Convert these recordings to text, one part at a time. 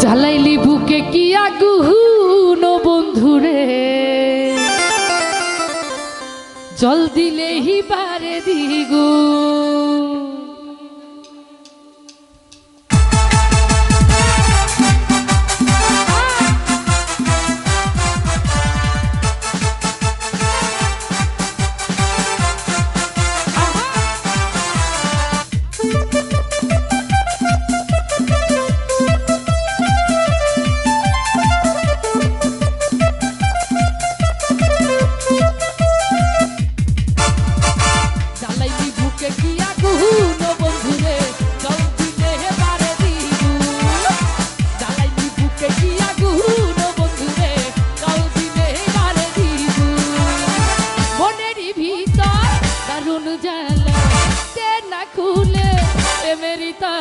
জ্বালাইলি বুকে কি আগুন বন্ধুরে? জল দিলে হিবারে দিগুণ খুলে প্রেমেরিতা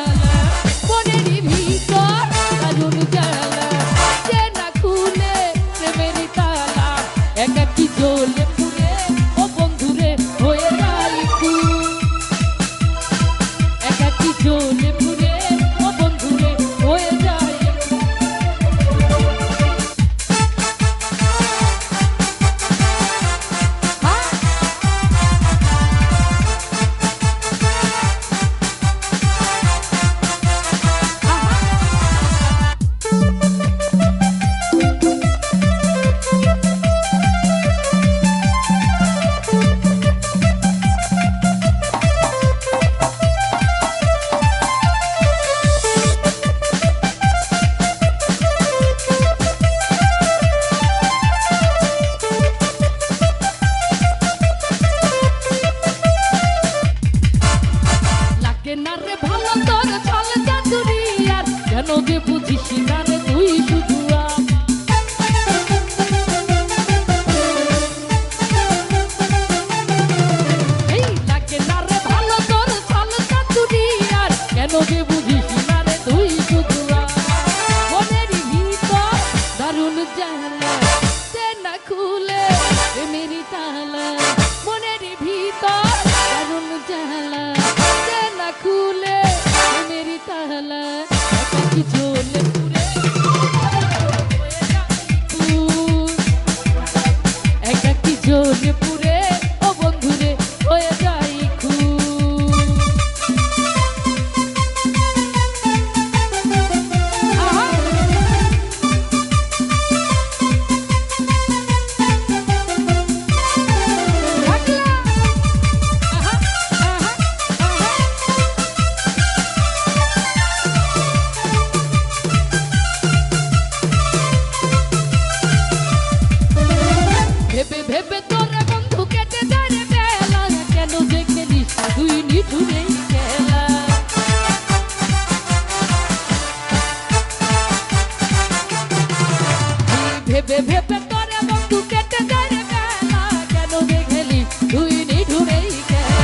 ভেবে ভেবে তোরে বন্ধু কেটে যায় রে বেলা কেন গে গেলি তুই নিঠুরেই খেলা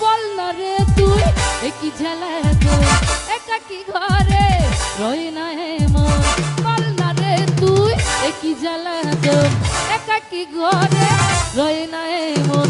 বলল রে তুই কি ঝেলা তো? একা কি ঘরে রই না হে মন? বলল রে তুই না হে মন?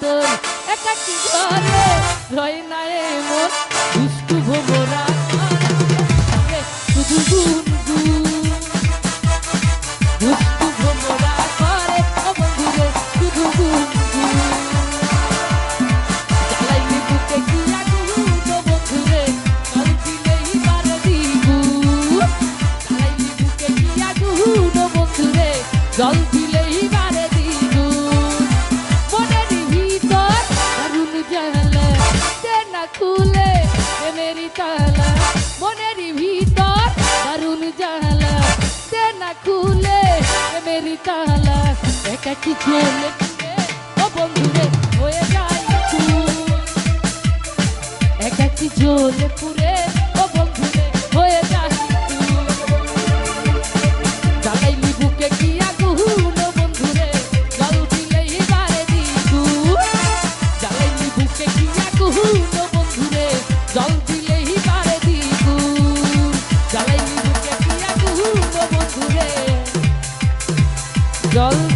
তোর একাকি ঘরে রয় না এ মোর দুষ্টু ভোমরা, শুধু গুণ গুণ দুষ্টু ভোমরা করে অবন্ধুরে খুলে মনের ভিতর দারুণ জালা দে না খুলে প্রেমেরই তালা একাকি চলে পুরে ও বন্ধুরে, হয়ে যায় খুন। একাকি জ্বলে জল